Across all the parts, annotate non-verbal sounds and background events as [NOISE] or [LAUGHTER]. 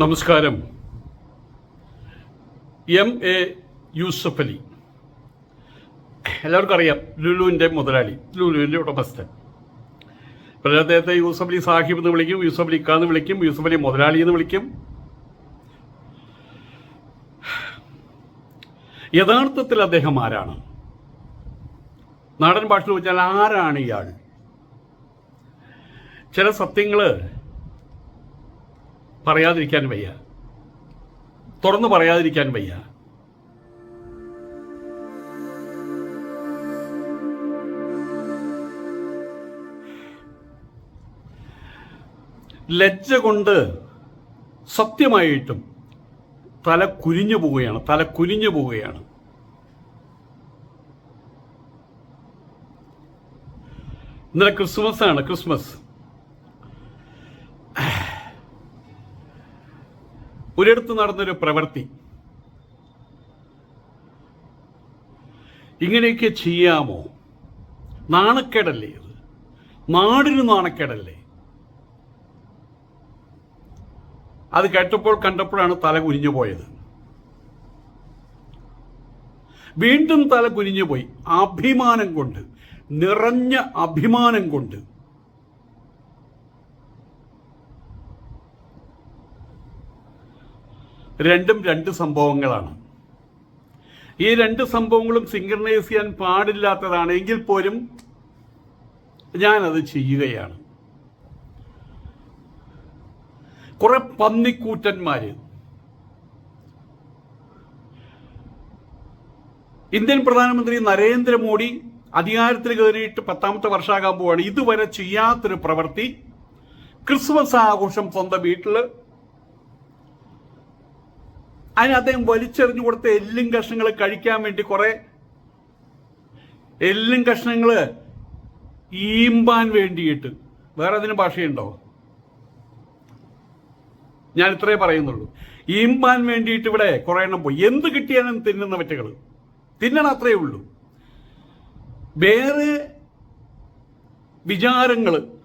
നമസ്കാരം. M A Yusuff Ali. എല്ലാവർക്കും അറിയാം ലുലുവിന്റെ മുതലാളി ലുലുവിന്റെ ഉടമസ്ഥൻ. പിന്നെ അദ്ദേഹത്തെ യൂസഫ് അലി സാഹിബ് എന്ന് വിളിക്കും യൂസഫ് അലി എന്ന് വിളിക്കും യൂസഫ് അലി മുതലാളി എന്ന് വിളിക്കും. യഥാർത്ഥത്തിൽ അദ്ദേഹം ആരാണ്? നാടൻ ഭാഷയിൽ വെച്ചാൽ ആരാണ് ഇയാൾ? ചില സത്യങ്ങൾ പറയാതിരിക്കാൻ വയ്യ. തുറന്നു പറയാതിരിക്കാൻ വയ്യ. ലജ്ജ കൊണ്ട് സത്യമായിട്ടും തല കുനിഞ്ഞു പോവുകയാണ് തല കുനിഞ്ഞു പോവുകയാണ്. ഇന്നലെ ക്രിസ്മസ് ആണ് ക്രിസ്മസ്. ഒരിടത്ത് നടന്നൊരു പ്രവൃത്തി. ഇങ്ങനെയൊക്കെ ചെയ്യാമോ? നാണക്കേടല്ലേ ഇത്? നാടിന് നാണക്കേടല്ലേ? അത് കേട്ടപ്പോൾ കണ്ടപ്പോഴാണ് തല കുനിഞ്ഞു പോയത്. വീണ്ടും തല കുനിഞ്ഞു പോയി. അഭിമാനം കൊണ്ട് നിറഞ്ഞ അഭിമാനം കൊണ്ട് രണ്ടും രണ്ട് സംഭവങ്ങളാണ്. ഈ രണ്ട് സംഭവങ്ങളും സിംഗർണൈസ് ചെയ്യാൻ പാടില്ലാത്തതാണ് എങ്കിൽ പോലും ഞാനത് ചെയ്യുകയാണ്. കുറെ പന്നിക്കൂറ്റന്മാര് ഇന്ത്യൻ പ്രധാനമന്ത്രി നരേന്ദ്രമോദി അധികാരത്തിൽ കയറിയിട്ട് പത്താമത്തെ വർഷമാകാൻ പോവാണ്. ഇതുവരെ ചെയ്യാത്തൊരു പ്രവൃത്തി ക്രിസ്മസ് ആഘോഷം സ്വന്തം വീട്ടിൽ അതിന് അദ്ദേഹം വലിച്ചെറിഞ്ഞു കൊടുത്ത എല്ലും കഷ്ണങ്ങൾ കഴിക്കാൻ വേണ്ടി കുറെ എല്ലും കഷ്ണങ്ങൾ ഈമ്പാൻ വേണ്ടിയിട്ട്. വേറെ അതിന് ഭാഷയുണ്ടോ? ഞാൻ ഇത്രേ പറയുന്നുള്ളൂ. ഈമ്പാൻ വേണ്ടിയിട്ട് ഇവിടെ കുറെ എണ്ണം പോയി. എന്ത് കിട്ടിയാലും തിന്നുന്ന പറ്റകൾ തിന്നണം അത്രേ ഉള്ളൂ. വേറെ വിചാരങ്ങൾ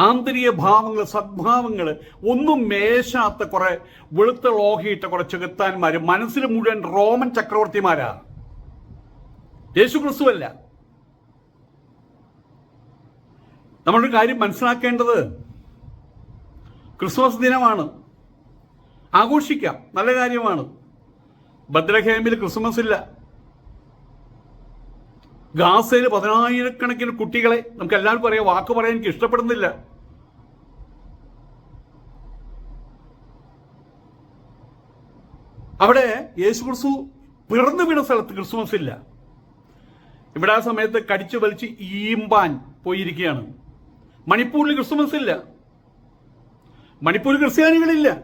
ആന്തരിക ഭാവങ്ങൾ സദ്ഭാവങ്ങൾ ഒന്നും മേശാത്ത കുറെ വെളുത്ത ലോഹിയിട്ട കുറെ ചെകുത്താന്മാര് മനസ്സിൽ മുഴുവൻ റോമൻ ചക്രവർത്തിമാരാ. യേശു ക്രിസ്തുവല്ല നമ്മളൊരു കാര്യം മനസ്സിലാക്കേണ്ടത് ക്രിസ്മസ് ദിനമാണ്. ആഘോഷിക്കാം നല്ല കാര്യമാണ്. ഭദ്രഹേമിൽ ക്രിസ്മസ് ഇല്ല ഗാസയിൽ പതിനായിരക്കണക്കിന് കുട്ടികളെ നമുക്ക് എല്ലാവർക്കും അറിയാം. വാക്ക് പറയാൻ എനിക്ക് ഇഷ്ടപ്പെടുന്നില്ല. അവിടെ യേശു ക്രിസ്തു പിറന്നു വീണ സ്ഥലത്ത് ക്രിസ്മസ് ഇല്ല. ഇവിടെ ആ സമയത്ത് കടിച്ചു വലിച്ച് ഈമ്പാൻ പോയിരിക്കുകയാണ്. മണിപ്പൂരിൽ ക്രിസ്മസ് ഇല്ല. മണിപ്പൂർ ക്രിസ്ത്യാനികളില്ല.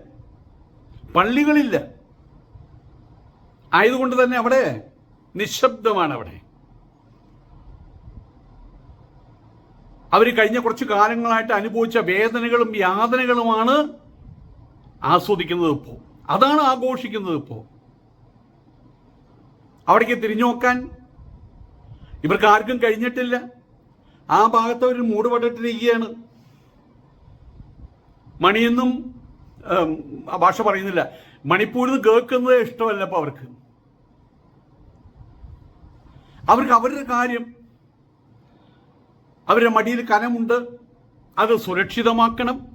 പള്ളികളില്ല. ആയതുകൊണ്ട് തന്നെ അവിടെ നിശബ്ദമാണ് അവിടെ. അവർ കഴിഞ്ഞ കുറച്ച് കാലങ്ങളായിട്ട് അനുഭവിച്ച വേദനകളും യാതനകളുമാണ് ആസ്വദിക്കുന്നത് ഇപ്പോൾ അതാണ് ആഘോഷിക്കുന്നത് ഇപ്പോൾ അവിടേക്ക് തിരിഞ്ഞു നോക്കാൻ ഇവർക്ക് ആർക്കും കഴിഞ്ഞിട്ടില്ല. ആ ഭാഗത്ത് അവർ മൂടുപെട്ടിട്ടിരിക്കുകയാണ്. മണിയെന്നും ഭാഷ പറയുന്നില്ല. മണിപ്പൂരിൽ നിന്ന് കേൾക്കുന്നത് ഇഷ്ടമല്ല ഇപ്പൊ അവർക്ക്. അവർക്ക് അവരുടെ കാര്യം അവരുടെ മടിയിൽ കനമുണ്ട്. അത് സുരക്ഷിതമാക്കണം.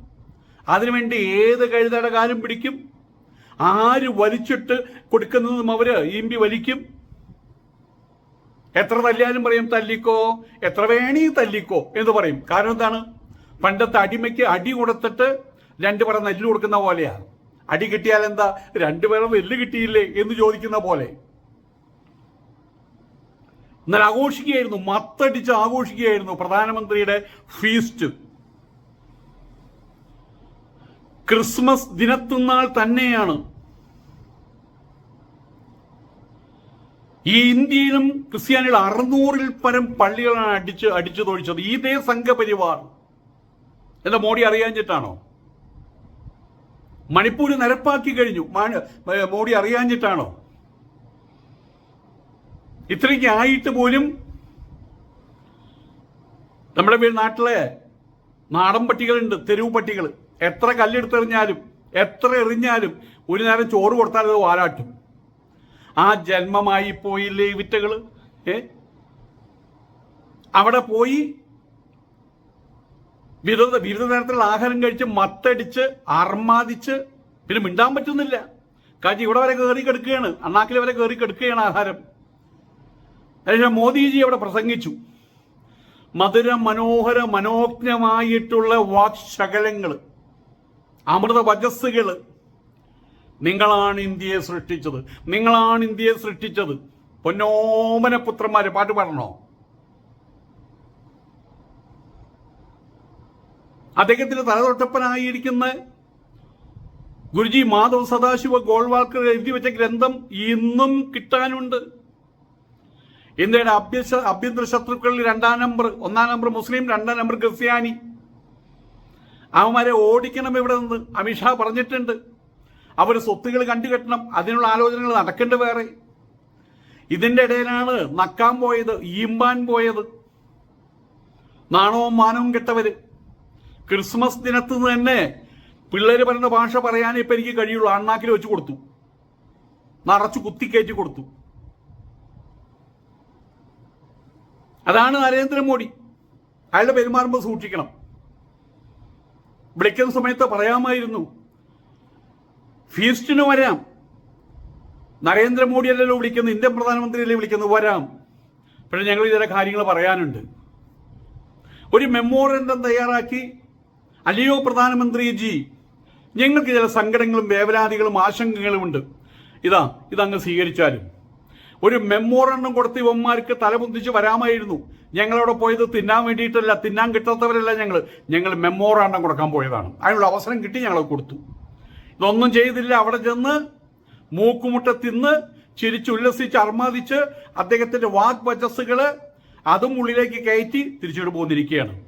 അതിനുവേണ്ടി ഏത് കഴുതയുടെ കാലം പിടിക്കും. ആര് വലിച്ചിട്ട് കൊടുക്കുന്നതും അവർ ഈമ്പി വലിക്കും. എത്ര തല്ലിയാലും പറയും തല്ലിക്കോ എത്ര വേണേ തല്ലിക്കോ എന്ന് പറയും. കാരണം എന്താണ്? പണ്ടത്തെ അടിമയ്ക്ക് അടി കൊടുത്തിട്ട് രണ്ടു പേരെ നെല്ല് കൊടുക്കുന്ന പോലെയാ. അടി കിട്ടിയാൽ എന്താ? രണ്ടു പേർ നെല്ല് കിട്ടിയില്ലേ എന്ന് ചോദിക്കുന്ന പോലെ. എന്നാൽ ആഘോഷിക്കുകയായിരുന്നു മത്തടിച്ച് ആഘോഷിക്കുകയായിരുന്നു പ്രധാനമന്ത്രിയുടെ ഫീസ്റ്റ് ക്രിസ്മസ് ദിനത്തുന്നാൾ തന്നെയാണ്. ഈ ഇന്ത്യയിലും ക്രിസ്ത്യാനികൾ അറുന്നൂറിൽ പരം പള്ളികളാണ് അടിച്ച് അടിച്ചു തൊഴിച്ചത്. ഇതേ സംഘപരിവാർ. എന്താ മോഡി അറിയാഞ്ഞിട്ടാണോ മണിപ്പൂര് നിരപ്പാക്കി കഴിഞ്ഞു. മോഡി അറിയാഞ്ഞിട്ടാണോ ഇത്രയ്ക്ക് ആയിട്ട് പോലും നമ്മുടെ നാട്ടിലെ നാടൻ പട്ടികളുണ്ട് തെരുവ് പട്ടികൾ എത്ര കല്ലെടുത്തെറിഞ്ഞാലും എത്ര എറിഞ്ഞാലും ഒരു നേരം ചോറ് കൊടുത്താൽ അത് ആ ജന്മമായി പോയില്ലേ ഈ വിറ്റകൾ? ഏ? അവിടെ പോയി വിവിധ വിവിധ തരത്തിലുള്ള ആഹാരം കഴിച്ച് മത്തടിച്ച് അർമാദിച്ച് പിന്നെ മിണ്ടാൻ പറ്റുന്നില്ല. കാര്യം ഇവിടെ വരെ കയറി കിടക്കുകയാണ്. അണ്ണാക്കിൽ വരെ കയറി കിടക്കുകയാണ് ആഹാരം. അതിനുശേഷം മോദിജി അവിടെ പ്രസംഗിച്ചു. മധുര മനോഹര മനോജ്ഞമായിട്ടുള്ള വാക്ശകലങ്ങൾ അമൃത വജസ്സുകൾ നിങ്ങളാണ് ഇന്ത്യയെ സൃഷ്ടിച്ചത്. നിങ്ങളാണ് ഇന്ത്യയെ സൃഷ്ടിച്ചത്. പൊന്നോമന പുത്രന്മാര് പാട്ട് പാടണോ? അദ്ദേഹത്തിന്റെ തലതൊട്ടപ്പനായിരിക്കുന്ന ഗുരുജി മാധവ് സദാശിവ ഗോൾവാൾക്കർ എഴുതി വെച്ച ഗ്രന്ഥം ഇന്നും കിട്ടാനുണ്ട്. ഇന്ത്യയുടെ അഭ്യസ ആഭ്യന്തര ശത്രുക്കളിൽ രണ്ടാം നമ്പർ ഒന്നാം നമ്പർ മുസ്ലിം രണ്ടാം നമ്പർ ക്രിസ്ത്യാനി അവന്മാരെ ഓടിക്കണം ഇവിടെ നിന്ന്. അമിത്ഷാ പറഞ്ഞിട്ടുണ്ട്. അവർ സ്വത്തുകൾ കണ്ടുകെട്ടണം. അതിനുള്ള ആലോചനകൾ നടക്കേണ്ട വേറെ. ഇതിന്റെ ഇടയിലാണ് നക്കാൻ പോയത് ഈമ്പാൻ പോയത്. നാണവും മാനവും കെട്ടവര്. ക്രിസ്മസ് ദിനത്ത് തന്നെ പിള്ളേർ പറയുന്ന ഭാഷ പറയാനേ ഇപ്പം എനിക്ക് കഴിയുള്ളൂ. അണ്ണാക്കിൽ വെച്ച് കൊടുത്തു. നിറച്ചു കുത്തിക്കയറ്റി കൊടുത്തു. അതാണ് നരേന്ദ്രമോദി. അയാളുടെ പെരുമാറുമ്പോൾ സൂക്ഷിക്കണം. വിളിക്കുന്ന സമയത്ത് പറയാമായിരുന്നു ഫീസ്റ്റിന് വരാം. നരേന്ദ്രമോദി അല്ലല്ലോ വിളിക്കുന്നത് ഇന്ത്യൻ പ്രധാനമന്ത്രി അല്ലേ വിളിക്കുന്നത് വരാം. പക്ഷെ ഞങ്ങൾ ചില കാര്യങ്ങൾ പറയാനുണ്ട്. ഒരു മെമ്മോറണ്ടം തയ്യാറാക്കി അല്ലയോ പ്രധാനമന്ത്രിജി ഞങ്ങൾക്ക് ചില സങ്കടങ്ങളും വേവലാതികളും ആശങ്കകളും ഉണ്ട് ഇതാ ഇതങ്ങ് സ്വീകരിച്ചാലും. ഒരു മെമ്മോറണ്ടം കൊടുത്ത് ഇവന്മാർക്ക് തലമുന്തിച്ച് വരാമായിരുന്നു. ഞങ്ങളവിടെ പോയത് തിന്നാൻ വേണ്ടിയിട്ടല്ല തിന്നാൻ കിട്ടാത്തവരല്ല ഞങ്ങൾ ഞങ്ങൾ മെമ്മോറാണ്ടം കൊടുക്കാൻ പോയതാണ്. അതിനുള്ള അവസരം കിട്ടി ഞങ്ങൾ കൊടുത്തു. ഇതൊന്നും ചെയ്തില്ല. അവിടെ ചെന്ന് മൂക്കുമുട്ട തിന്ന് ചിരിച്ചുല്ലസിച്ച് അർമാദിച്ച് അദ്ദേഹത്തിന്റെ വാക് വചസ്സുകൾ അതും ഉള്ളിലേക്ക് കയറ്റി തിരിച്ചോട്ട് പോന്നിരിക്കുകയാണ്.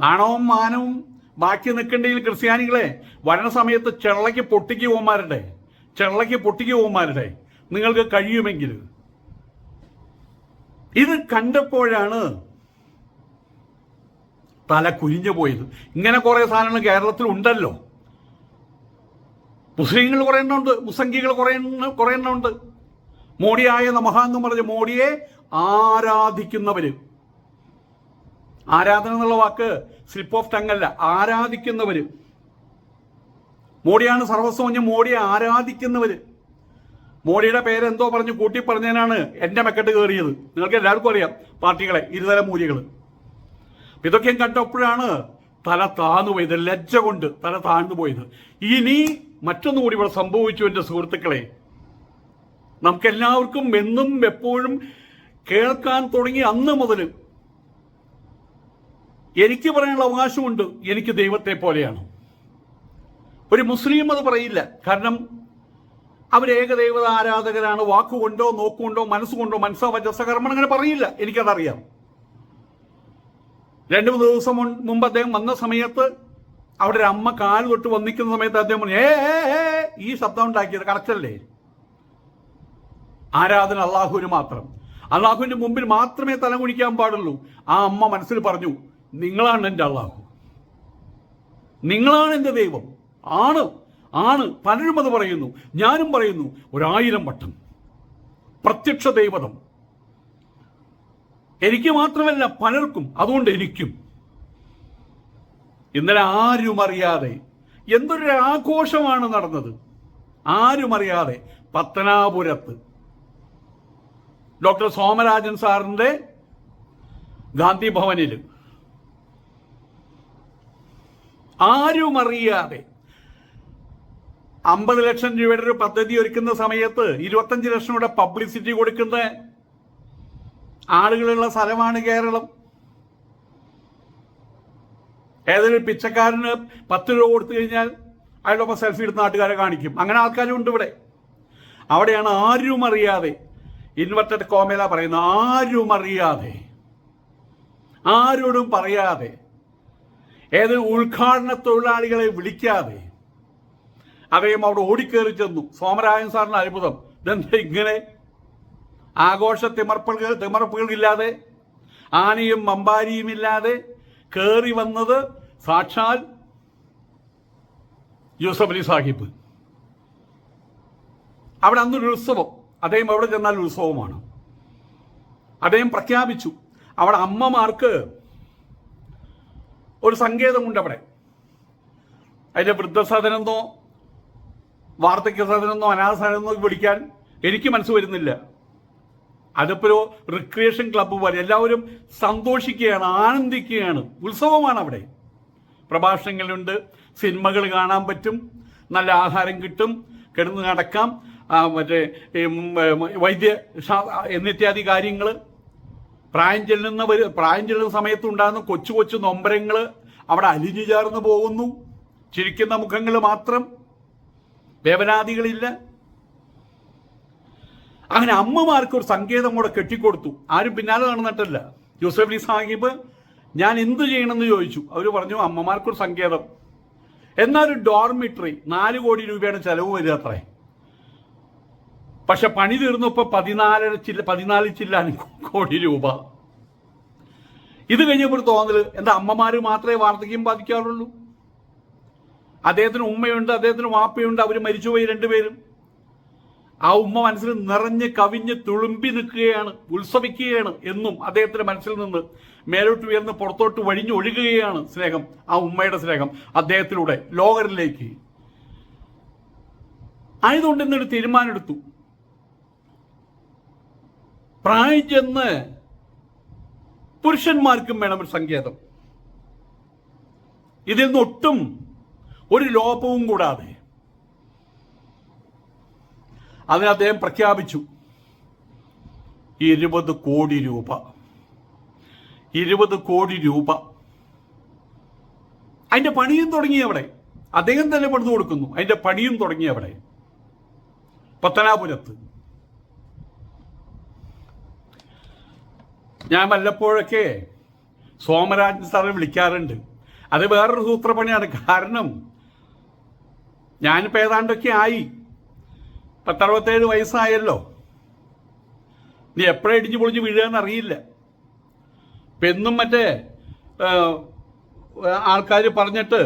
നാണവും മാനവും ബാക്കി നിൽക്കേണ്ടതിൽ ക്രിസ്ത്യാനികളെ വരണ സമയത്ത് ചെള്ളയ്ക്ക് പൊട്ടിക്ക് പോകുമാരുടെ ചെള്ളയ്ക്ക് പൊട്ടിക്ക് പോമാരുടെ നിങ്ങൾക്ക് കഴിയുമെങ്കിൽ. ഇത് കണ്ടപ്പോഴാണ് തല കുരിഞ്ഞു പോയത്. ഇങ്ങനെ കുറെ സാധനങ്ങൾ കേരളത്തിൽ ഉണ്ടല്ലോ. മുസ്ലിങ്ങൾ കുറെ എണ്ണമുണ്ട് മുസംഗികൾ കുറെ എണ്ണം കുറെ എണ്ണമുണ്ട് മോഡിയായ നമഹ എന്ന് പറഞ്ഞ് മോഡിയെ ആരാധിക്കുന്നവര്. ആരാധന എന്നുള്ള വാക്ക് സ്ലിപ്പ് ഓഫ് ടങ് അല്ല ആരാധിക്കുന്നവര്. മോഡിയാണ് സർവസ്വം മോഡിയെ ആരാധിക്കുന്നവര്. മോഡിയുടെ പേര് എന്തോ പറഞ്ഞ് കൂട്ടി പറഞ്ഞതിനാണ് എന്റെ മെക്കെട്ട് കയറിയത്. നിങ്ങൾക്ക് എല്ലാവർക്കും അറിയാം പാർട്ടികളെ ഇരുതല മൂലികൾ ഇതൊക്കെയും കണ്ടപ്പോഴാണ് തല താന്നു പോയത് ലജ്ജ കൊണ്ട് തല താഴ്ന്നു പോയത്. ഇനി മറ്റൊന്നുകൂടി ഇവിടെ സംഭവിച്ചു എന്റെ സുഹൃത്തുക്കളെ. നമുക്കെല്ലാവർക്കും എന്നും എപ്പോഴും കേൾക്കാൻ തുടങ്ങി അന്ന് മുതൽ എനിക്ക് പറയാനുള്ള അവകാശമുണ്ട് എനിക്ക് ദൈവത്തെ പോലെയാണ്. ഒരു മുസ്ലിം അത് പറയില്ല. കാരണം അവർ ഏകദൈവത ആരാധകരാണ്? വാക്കുകൊണ്ടോ നോക്കുകൊണ്ടോ മനസ്സുകൊണ്ടോ മനസ്സോ വജസ്സകർമ്മം അങ്ങനെ പറയില്ല. എനിക്കതറിയാം. രണ്ടു മൂന്ന് ദിവസം മുമ്പ് അദ്ദേഹം വന്ന സമയത്ത് അവിടെ ഒരു അമ്മ കാൽ തൊട്ട് വന്നിക്കുന്ന സമയത്ത് അദ്ദേഹം പറഞ്ഞു ഏ, ഈ ശബ്ദം ഉണ്ടാക്കിയത് കറക്റ്റല്ലേ? ആരാധന അള്ളാഹുവിന് മാത്രം. അള്ളാഹുവിന്റെ മുമ്പിൽ മാത്രമേ തല കുണിക്കാൻ പാടുള്ളൂ. ആ അമ്മ മനസ്സിൽ പറഞ്ഞു നിങ്ങളാണ് എന്റെ അള്ളാഹു. നിങ്ങളാണ് എന്റെ ദൈവം. ആണ് ആണ് പലരും അത് പറയുന്നു. ഞാനും പറയുന്നു ഒരായിരം വട്ടം. പ്രത്യക്ഷ ദൈവതം. എനിക്ക് മാത്രമല്ല പലർക്കും അതുകൊണ്ട് എനിക്കും. ഇന്നലെ ആരും അറിയാതെ എന്തൊരു ആഘോഷമാണ് നടന്നത്. ആരും അറിയാതെ പത്തനാപുരത്ത്. ഡോക്ടർ സോമരാജൻ സാറിന്റെ ഗാന്ധി ഭവനിൽ ആരും അറിയാതെ അമ്പത് ലക്ഷം രൂപയുടെ ഒരു പദ്ധതി ഒരുക്കുന്ന സമയത്ത് ഇരുപത്തഞ്ച് ലക്ഷം രൂപയുടെ പബ്ലിസിറ്റി കൊടുക്കുന്ന ആളുകളുള്ള സ്ഥലമാണ് കേരളം. ഏതൊരു പിച്ചക്കാരന് പത്ത് രൂപ കൊടുത്തു കഴിഞ്ഞാൽ അയാളൊപ്പം സെൽഫി എടുത്ത് നാട്ടുകാരെ കാണിക്കും. അങ്ങനെ ആൾക്കാരും ഉണ്ട് ഇവിടെ. അവിടെയാണ് ആരും അറിയാതെ ഇൻവെർട്ടഡ് കോമേല പറയുന്ന ആരും അറിയാതെ ആരോടും പറയാതെ ഏത് ഉദ്ഘാടന തൊഴിലാളികളെ വിളിക്കാതെ അദ്ദേഹം അവിടെ ഓടിക്കേറി ചെന്നു. സോമരാജൻ സാറിന് അത്ഭുതം. ഇതെന്താ ഇങ്ങനെ? ആഘോഷ തിമർപ്പുകൾ തിമർപ്പുകളില്ലാതെ ആനയും മമ്പാരിയും ഇല്ലാതെ കയറി വന്നത് സാക്ഷാൽ യൂസഫ് അലി സാഹിബ്. അവിടെ അന്നൊരു ഉത്സവം. അദ്ദേഹം അവിടെ ചെന്നാൽ ഉത്സവമാണ്. അദ്ദേഹം പ്രഖ്യാപിച്ചു. അവിടെ അമ്മമാർക്ക് ഒരു സങ്കേതമുണ്ട് അവിടെ. അതിന്റെ വൃദ്ധസദനെന്നോ വാർദ്ധക്യ സദനെന്നോ അനാഥ സദനെന്നോ വിളിക്കാൻ എനിക്ക് മനസ്സ് വരുന്നില്ല. അതിപ്പോ ഒരു റിക്രിയേഷൻ ക്ലബ്ബ് പോലെ എല്ലാവരും സന്തോഷിക്കുകയാണ് ആനന്ദിക്കുകയാണ് ഉത്സവമാണ് അവിടെ. പ്രഭാഷണങ്ങളുണ്ട് സിനിമകൾ കാണാൻ പറ്റും നല്ല ആഹാരം കിട്ടും കിടന്ന് നടക്കാം മറ്റേ വൈദ്യ എന്നിത്യാദി കാര്യങ്ങൾ. പ്രായം ചെല്ലുന്നവർ പ്രായം ചെല്ലുന്ന സമയത്ത് ഉണ്ടാകുന്ന കൊച്ചു കൊച്ചു നൊമ്പരങ്ങൾ അവിടെ അലിഞ്ഞു ചേർന്ന് പോകുന്നു. ചിരിക്കുന്ന മുഖങ്ങൾ മാത്രം വേവനാദികളില്ല. അങ്ങനെ അമ്മമാർക്ക് ഒരു സങ്കേതം കൂടെ കെട്ടിക്കൊടുത്തു. ആരും പിന്നാലെ നടന്നിട്ടല്ല. യൂസഫ് അലി സാഹിബ് ഞാൻ എന്ത് ചെയ്യണമെന്ന് ചോദിച്ചു. അവർ പറഞ്ഞു അമ്മമാർക്കൊരു സങ്കേതം. എന്നാൽ ഒരു ഡോർമിറ്ററി നാല് കോടി രൂപയാണ് ചെലവ് വരിക അത്രേ. പക്ഷെ പണി തീർന്നപ്പോ പതിനാലര ചില്ല പതിനാല് ചില്ലാനും കോടി രൂപ. ഇത് കഴിഞ്ഞപ്പോൾ തോന്നൽ എന്താ അമ്മമാര് മാത്രമേ വാർദ്ധക്യം ബാധിക്കാറുള്ളൂ? അദ്ദേഹത്തിന് ഉമ്മയുണ്ട് അദ്ദേഹത്തിന് വാപ്പയുണ്ട് അവർ മരിച്ചുപോയി രണ്ടുപേരും. ആ ഉമ്മ മനസ്സിൽ നിറഞ്ഞ് കവിഞ്ഞ് തുളുമ്പി നിൽക്കുകയാണ് ഉത്സവിക്കുകയാണ് എന്നും അദ്ദേഹത്തിന്റെ മനസ്സിൽ നിന്ന് മേലോട്ട് ഉയർന്ന് പുറത്തോട്ട് വഴിഞ്ഞു ഒഴുകുകയാണ് സ്നേഹം ആ ഉമ്മയുടെ സ്നേഹം അദ്ദേഹത്തിലൂടെ ലോകരിലേക്ക്. ആയതുകൊണ്ട് ഇന്നൊരു തീരുമാനമെടുത്തു. പ്രായം ചെന്ന് പുരുഷന്മാർക്കും വേണം ഒരു സങ്കേതം. ഇതിൽ നിന്നൊട്ടും ഒരു ലോപവും കൂടാതെ അതിന് അദ്ദേഹം പ്രഖ്യാപിച്ചു. ഇരുപത് കോടി രൂപ. ഇരുപത് കോടി രൂപ. അതിന്റെ പണിയും തുടങ്ങി അവിടെ. അദ്ദേഹം തന്നെ പണിതു കൊടുക്കുന്നു. അതിന്റെ പണിയും തുടങ്ങി അവിടെ. പത്തനാപുരത്ത്. ഞാൻ വല്ലപ്പോഴൊക്കെ സോമരാജൻ സാറിനെ വിളിക്കാറുണ്ട്. അത് വേറൊരു സൂത്രപ്പണിയാണ്. കാരണം ഞാനിപ്പോൾ ഏതാണ്ടൊക്കെ ആയി. പത്തറുപത്തേഴ് വയസ്സായല്ലോ. നീ എപ്പോഴും ഇടിഞ്ഞു പൊളിഞ്ഞ് വീഴുകയെന്ന് അറിയില്ല. ഇപ്പം എന്നും മറ്റേ ആൾക്കാർ പറഞ്ഞിട്ട്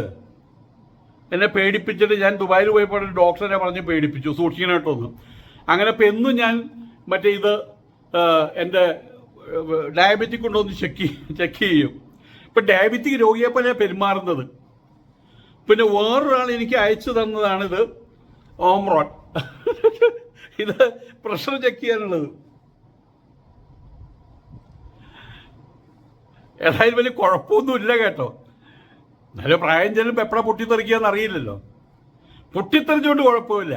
എന്നെ പേടിപ്പിച്ചിട്ട് ഞാൻ ദുബായിൽ പോയപ്പോൾ ഒരു ഡോക്ടറെ പറഞ്ഞ് പേടിപ്പിച്ചു സൂക്ഷിക്കണമായിട്ടൊന്നും അങ്ങനെ ഇപ്പം എന്നും ഞാൻ മറ്റേ ഇത് എന്റെ ഡയബറ്റിക് കൊണ്ടൊന്ന് ചെക്ക് ചെക്ക് ചെയ്യും. ഇപ്പം ഡയബറ്റിക് രോഗിയെ പോലെ പെരുമാറുന്നത്. പിന്നെ വേറൊരാൾ എനിക്ക് അയച്ചു തന്നതാണിത്. ഓംറോൺ [LAUGHS] ഇത് പ്രഷർ ചെക്ക് ചെയ്യാനുള്ളത്. ഏതായാലും വലിയ കുഴപ്പമൊന്നുമില്ല കേട്ടോ. എന്നാലും പ്രായം ചെല്ലുമ്പോൾ എപ്പോഴാ പൊട്ടിത്തെറിക്കുകയെന്ന് അറിയില്ലല്ലോ. പൊട്ടിത്തെറിച്ചുകൊണ്ട് കുഴപ്പമില്ല.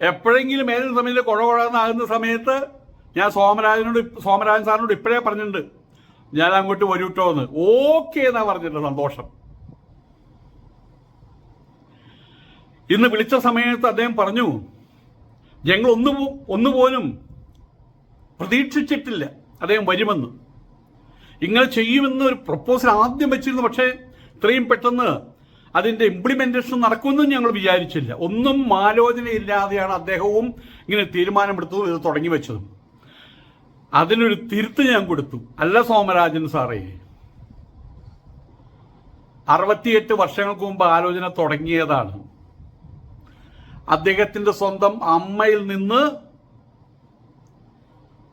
എപ്പോഴെങ്കിലും ഏതൊരു സമയത്ത് കുഴ കുഴന്നാകുന്ന സമയത്ത് ഞാൻ സോമരാജനോട് സോമരാജൻ സാറിനോട് ഇപ്പോഴേ പറഞ്ഞിട്ടുണ്ട്. ഞാൻ അങ്ങോട്ട് വരൂട്ടോ എന്ന് ഓക്കെ എന്നാ പറഞ്ഞിട്ടുണ്ട് സന്തോഷം. ഇന്ന് വിളിച്ച സമയത്ത് അദ്ദേഹം പറഞ്ഞു ഞങ്ങൾ ഒന്നു ഒന്നുപോലും പ്രതീക്ഷിച്ചിട്ടില്ല അദ്ദേഹം വരുമെന്ന്. ഇങ്ങനെ ചെയ്യുമെന്ന് ഒരു പ്രപ്പോസൽ ആദ്യം വെച്ചിരുന്നു പക്ഷേ ഇത്രയും പെട്ടെന്ന് അതിന്റെ ഇംപ്ലിമെന്റേഷൻ നടക്കുമെന്നും ഞങ്ങൾ വിചാരിച്ചില്ല. ഒന്നും ആലോചനയില്ലാതെയാണ് അദ്ദേഹവും ഇങ്ങനെ തീരുമാനമെടുത്തതും ഇത് തുടങ്ങി വെച്ചതും. അതിനൊരു തിരുത്ത് ഞാൻ കൊടുത്തു. അല്ല സോമരാജൻ സാറേ അറുപത്തിയെട്ട് വർഷങ്ങൾക്ക് മുമ്പ് ആലോചന തുടങ്ങിയതാണ്. അദ്ദേഹത്തിന്റെ സ്വന്തം അമ്മയിൽ നിന്ന്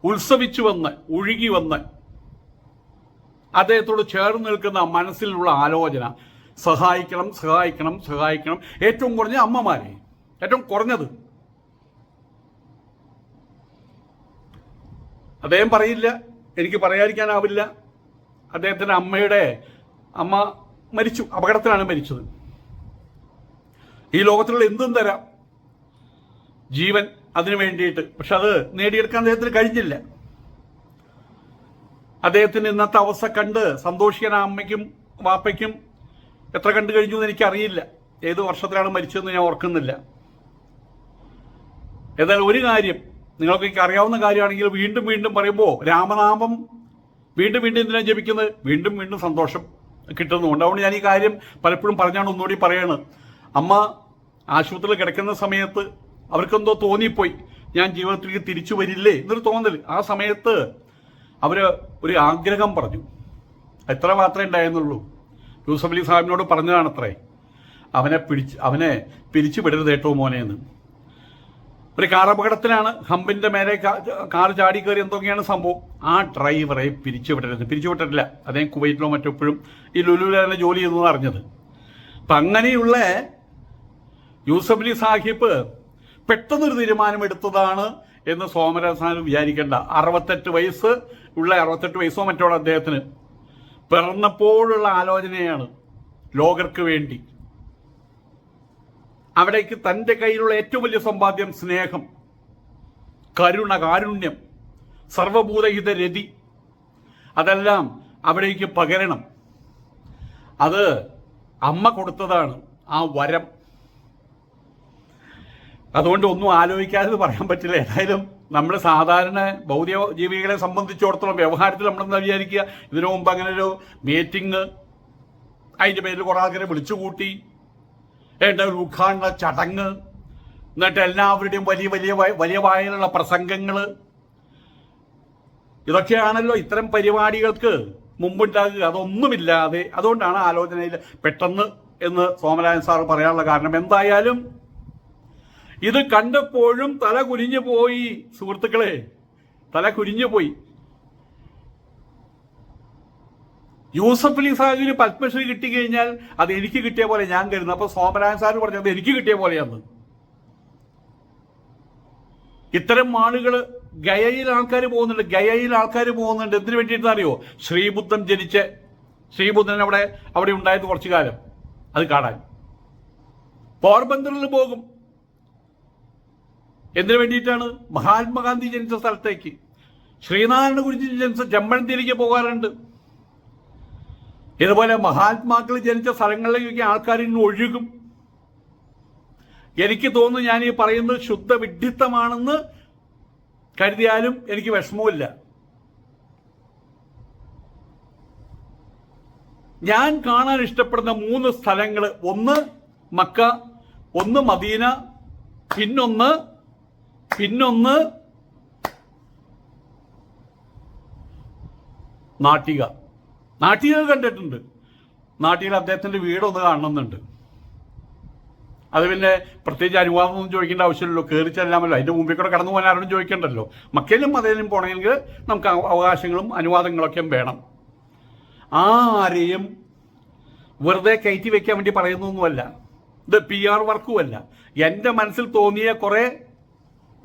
ഉത്സവിച്ചു വന്ന് ഒഴുകി വന്ന് അദ്ദേഹത്തോട് ചേർന്ന് നിൽക്കുന്ന മനസ്സിലുള്ള ആലോചന സഹായിക്കണം സഹായിക്കണം സഹായിക്കണം. ഏറ്റവും കുറഞ്ഞ അമ്മമാരെ ഏറ്റവും കുറഞ്ഞത്. അദ്ദേഹം പറയില്ല എനിക്ക് പറയാതിരിക്കാനാവില്ല. അദ്ദേഹത്തിന്റെ അമ്മയുടെ അമ്മ മരിച്ചു അപകടത്തിലാണ് മരിച്ചത്. ഈ ലോകത്തിലുള്ള എന്തും തരാം. ജീവൻ അതിനു വേണ്ടിയിട്ട്. പക്ഷെ അത് നേടിയെടുക്കാൻ അദ്ദേഹത്തിന് കഴിഞ്ഞില്ല. അദ്ദേഹത്തിന് ഇന്നത്തെ അവസ്ഥ കണ്ട് സന്തോഷിക്കാൻ അമ്മയ്ക്കും വാപ്പയ്ക്കും എത്ര കണ്ടു കഴിഞ്ഞു എന്ന് എനിക്കറിയില്ല. ഏത് വർഷത്തിലാണ് മരിച്ചതെന്ന് ഞാൻ ഓർക്കുന്നില്ല. എന്നാൽ ഒരു കാര്യം നിങ്ങൾക്കൊക്കെ അറിയാവുന്ന കാര്യമാണെങ്കിൽ വീണ്ടും വീണ്ടും പറയുമ്പോൾ രാമനാമം വീണ്ടും വീണ്ടും എന്തിനാണ് ജപിക്കുന്നത്? വീണ്ടും വീണ്ടും സന്തോഷം കിട്ടുന്നുണ്ട്. അതുകൊണ്ട് ഞാൻ ഈ കാര്യം പലപ്പോഴും പറഞ്ഞാണ് ഒന്നുകൂടി പറയുന്നത് അമ്മ ആശുപത്രിയിൽ കിടക്കുന്ന സമയത്ത് അവർക്കെന്തോ തോന്നിപ്പോയി. ഞാൻ ജീവിതത്തിലേക്ക് തിരിച്ചു വരില്ലേ എന്നൊരു തോന്നൽ ആ സമയത്ത് അവർ ഒരു ആഗ്രഹം പറഞ്ഞു. എത്ര മാത്രമേ ഉണ്ടായിരുന്നുള്ളൂ. യൂസഫ് അലി സാഹിബിനോട് പറഞ്ഞതാണത്രേ. അവനെ പിടിച്ച് അവനെ പിരിച്ചു വിടരുത് ഏറ്റവും മോനെ എന്ന്. ഒരു കാർ അപകടത്തിലാണ് ഹമ്പിന്റെ മേലെ കാർ ചാടി കയറി എന്തൊക്കെയാണ് സംഭവം? ആ ഡ്രൈവറെ പിരിച്ചു വിടരുത്. പിരിച്ചു വിട്ടിട്ടില്ല. അദ്ദേഹം കുവൈറ്റിലോ മറ്റെപ്പോഴും ഈ തന്നെ ജോലി ചെയ്തു അറിഞ്ഞത്. അപ്പൊ അങ്ങനെയുള്ള യൂസഫ് അലി സാഹിബ് പെട്ടെന്നൊരു തീരുമാനമെടുത്തതാണ് എന്ന് സോമരസാൻ വിചാരിക്കേണ്ട. അറുപത്തെട്ട് വയസ്സ് ഉള്ള അറുപത്തെട്ട് വയസ്സോ മറ്റോ അദ്ദേഹത്തിന് പിറന്നപ്പോഴുള്ള ആലോചനയാണ് ലോകർക്ക് വേണ്ടി. അവിടേക്ക് തന്റെ കയ്യിലുള്ള ഏറ്റവും വലിയ സമ്പാദ്യം സ്നേഹം കരുണ കാരുണ്യം സർവഭൂതഹിത രതി. അതെല്ലാം അവിടേക്ക് പകരണം. അത് അമ്മ കൊടുത്തതാണ് ആ വരം. അതുകൊണ്ട് ഒന്നും ആലോചിക്കാതെ പറയാൻ പറ്റില്ല. ഏതായാലും നമ്മൾ സാധാരണ ഭൗതിക ജീവികളെ സംബന്ധിച്ചിടത്തോളം വ്യവഹാരത്തിൽ നമ്മളെന്താ വിചാരിക്കുക? ഇതിനു മുമ്പ് അങ്ങനെ ഒരു മീറ്റിംഗ് അതിന്റെ പേരിൽ കുറേ ആൾക്കാരെ വിളിച്ചുകൂട്ടി. ഒരു ഉദ്ഘാടന ചടങ്ങ്. എന്നിട്ട് എല്ലാവരുടെയും വലിയ വലിയ വലിയ വായനുള്ള പ്രസംഗങ്ങൾ. ഇതൊക്കെയാണല്ലോ ഇത്തരം പരിപാടികൾക്ക് മുമ്പുണ്ടാകുക. അതൊന്നുമില്ലാതെ അതുകൊണ്ടാണ് ആലോചനയിൽ പെട്ടെന്ന് എന്ന് സോമരാജൻ സാർ പറയാനുള്ള കാരണം. എന്തായാലും ഇത് കണ്ടപ്പോഴും തല കുനിഞ്ഞു പോയി സുഹൃത്തുക്കളെ. തല കുനിഞ്ഞു പോയി. യൂസഫ് അലി സാഹിബിന് പത്മശ്രീ കിട്ടിക്കഴിഞ്ഞാൽ അത് എനിക്ക് കിട്ടിയ പോലെ ഞാൻ കരുതുന്നു. അപ്പൊ സോമരാജൻ സാർ പറഞ്ഞത് എനിക്ക് കിട്ടിയ പോലെയാണ്. ഇത്തരം ആളുകൾ ഗയയിൽ ആൾക്കാർ പോകുന്നുണ്ട്. ഗയയിൽ ആൾക്കാർ പോകുന്നുണ്ട്. എന്തിനു വേണ്ടിയിട്ടാണ് അറിയോ? ശ്രീബുദ്ധൻ ജനിച്ച് ശ്രീബുദ്ധൻ അവിടെ അവിടെ ഉണ്ടായത് കുറച്ചു കാലം. അത് കാണാൻ. പോർബന്ദറിൽ പോകും. എന്തിനു വേണ്ടിയിട്ടാണ് മഹാത്മാഗാന്ധി ജനിച്ച സ്ഥലത്തേക്ക്? ശ്രീനാരായണ ഗുരുജി ജനിച്ച ചെമ്മഴന്തിയിലേക്ക് പോകാറുണ്ട്. ഇതുപോലെ മഹാത്മാക്കൾ ജനിച്ച സ്ഥലങ്ങളിലേക്ക് ആൾക്കാർ ഇന്ന് ഒഴുകും. എനിക്ക് തോന്നുന്നു ഞാൻ ഈ പറയുന്നത് ശുദ്ധ വിഡ്ഢിത്തമാണെന്ന് കരുതിയാലും എനിക്ക് വിഷമവുമില്ല. ഞാൻ കാണാൻ ഇഷ്ടപ്പെടുന്ന മൂന്ന് സ്ഥലങ്ങൾ ഒന്ന് മക്ക ഒന്ന് മദീന പിന്നൊന്ന് പിന്നൊന്ന് നാട്ടിക. നാട്ടിക കണ്ടിട്ടുണ്ട്. നാട്ടിൽ അദ്ദേഹത്തിന്റെ വീടൊന്ന് കാണണമെന്നുണ്ട്. അത് പിന്നെ പ്രത്യേകിച്ച് അനുവാദം ഒന്നും ചോദിക്കേണ്ട ആവശ്യമില്ലല്ലോ. കയറി ചെല്ലാമല്ലോ. അതിന്റെ മുമ്പിൽ കൂടെ കടന്നു പോകാൻ ആരോടും ചോദിക്കണ്ടല്ലോ. മക്കയിലും മതയിലും പോകണമെങ്കിൽ നമുക്ക് അവ- അവകാശങ്ങളും അനുവാദങ്ങളൊക്കെ വേണം. ആരെയും വെറുതെ കയറ്റി വെക്കാൻ വേണ്ടി പറയുന്നൊന്നുമല്ല ഇത് പി ആർ വർക്കുമല്ല എന്റെ മനസ്സിൽ തോന്നിയ കുറെ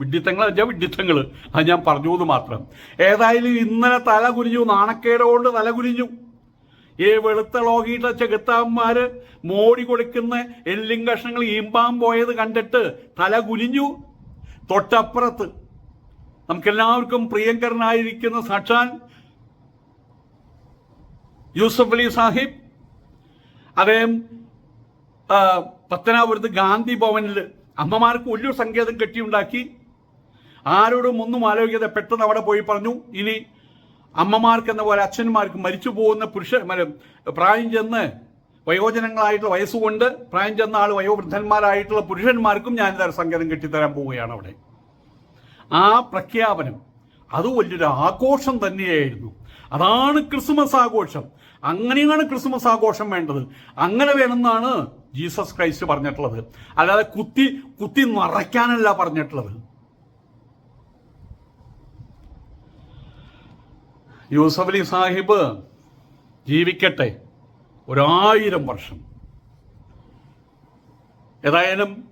വിഡ്ഢിത്തങ്ങൾ വെച്ചാൽ വിഡ്ഢിത്തങ്ങൾ അത് ഞാൻ പറഞ്ഞു എന്ന് മാത്രം. ഏതായാലും ഇന്നലെ തല കുനിഞ്ഞു നാണക്കേടുകൊണ്ട് തല കുനിഞ്ഞു. ഈ വെളുത്ത ലോകിയുടെ ചെകുത്താന്മാര് മോടി കൊടുക്കുന്ന എല്ലും കഷ്ണങ്ങൾ ഈമ്പാൻ പോയത് കണ്ടിട്ട് തല കുനിഞ്ഞു. തൊട്ടപ്പുറത്ത് നമുക്കെല്ലാവർക്കും പ്രിയങ്കരനായിരിക്കുന്ന സാക്ഷാൻ യൂസഫ് അലി സാഹിബ് അദ്ദേഹം പത്തനാപുരത്ത് ഗാന്ധി ഭവനിൽ അമ്മമാർക്ക് ഒരു സങ്കേതം കെട്ടിയുണ്ടാക്കി. ആരോടും ഒന്നും ആലോചിക്കാതെ പെട്ടെന്ന് അവിടെ പോയി പറഞ്ഞു. ഇനി അമ്മമാർക്ക് എന്ന പോലെ അച്ഛന്മാർക്ക് മരിച്ചു പോകുന്ന പുരുഷ പ്രായം ചെന്ന് വയോജനങ്ങളായിട്ടുള്ള വയസ്സുകൊണ്ട് പ്രായം ചെന്ന ആൾ വയോവൃദ്ധന്മാരായിട്ടുള്ള പുരുഷന്മാർക്കും ഞാൻ ഇതൊരു സങ്കേതം കെട്ടിത്തരാൻ പോവുകയാണ് അവിടെ. ആ പ്രഖ്യാപനം അത് വലിയൊരു ആഘോഷം തന്നെയായിരുന്നു. അതാണ് ക്രിസ്മസ് ആഘോഷം. അങ്ങനെയാണ് ക്രിസ്മസ് ആഘോഷം വേണ്ടത്. അങ്ങനെ വേണമെന്നാണ് ജീസസ് ക്രൈസ്റ്റ് പറഞ്ഞിട്ടുള്ളത്. അല്ലാതെ കുത്തി കുത്തി നിറയ്ക്കാനല്ല പറഞ്ഞിട്ടുള്ളത്. യൂസഫ് അലി സാഹിബ് ജീവിക്കട്ടെ ഒരായിരം വർഷം. ഏതായാലും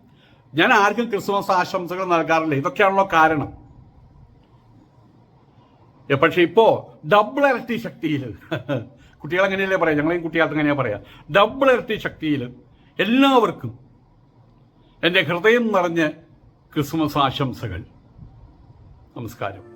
ഞാൻ ആർക്കും ക്രിസ്മസ് ആശംസകൾ നൽകാറില്ല. ഇതൊക്കെയാണല്ലോ കാരണം. പക്ഷെ ഇപ്പോ ഡബിൾ ഇരട്ടി ശക്തിയിൽ [LAUGHS] കുട്ടികൾ അങ്ങനെയല്ലേ പറയാം? ഞങ്ങളെയും കുട്ടികൾക്ക് അങ്ങനെയാ പറയാ? ഡബിൾ ഇരട്ടി ശക്തിയിൽ എല്ലാവർക്കും എന്റെ ഹൃദയം നിറഞ്ഞ് ക്രിസ്മസ് ആശംസകൾ. നമസ്കാരം.